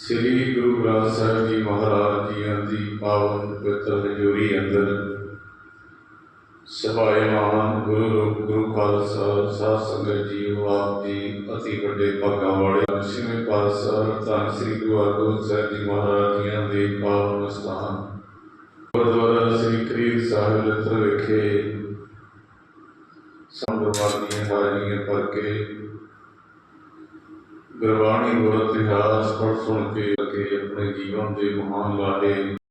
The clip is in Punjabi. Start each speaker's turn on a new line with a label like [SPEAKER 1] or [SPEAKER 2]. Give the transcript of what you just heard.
[SPEAKER 1] ਸ੍ਰੀ ਗੁਰੂ ਗ੍ਰੰਥ ਸਾਹਿਬ ਜੀ ਮਹਾਰਾਜ ਜੀਆਂ ਦੀ ਪਾਵਨ ਪਵਿੱਤਰ ਹਜ਼ੂਰੀ ਅੰਦਰ ਸਭਾਏਮਾਨ ਗੁਰੂ ਰੂਪ ਗੁਰੂ ਖਾਲਸਾ, ਸਾਧ ਸੰਗਤ ਜੀਓ ਆਪ ਜੀ, ਅਤੀ ਵੱਡੇ ਭਾਗਾਂ ਵਾਲੇ ਛੇਵੇਂ ਪਾਤਸ਼ਾਹ ਧੰਨ ਸ੍ਰੀ ਗੁਰੂ ਅਰਜਨ ਸਾਹਿਬ ਜੀ ਮਹਾਰਾਜ ਜੀਆਂ ਦੇ ਪਾਵਨ ਸਥਾਨ ਗੁਰਦੁਆਰਾ ਸ੍ਰੀ ਕਰੀਬ ਸਾਹਿਬ ਲੱਤਰ ਵਿਖੇ ਸੰਗਰਵਾਦ ਦੀਆਂ ਹਾਜ਼ਰੀਆਂ ਭਰ ਕੇ ਗੁਰਬਾਣੀ ਗੁਰ ਇਤਿਹਾਸ ਪੜ੍ਹ ਸੁਣ ਕੇ ਅਤੇ ਆਪਣੇ ਜੀਵਨ ਦੇ ਮਹਾਨ ਲਾਹੇ